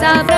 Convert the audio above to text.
सा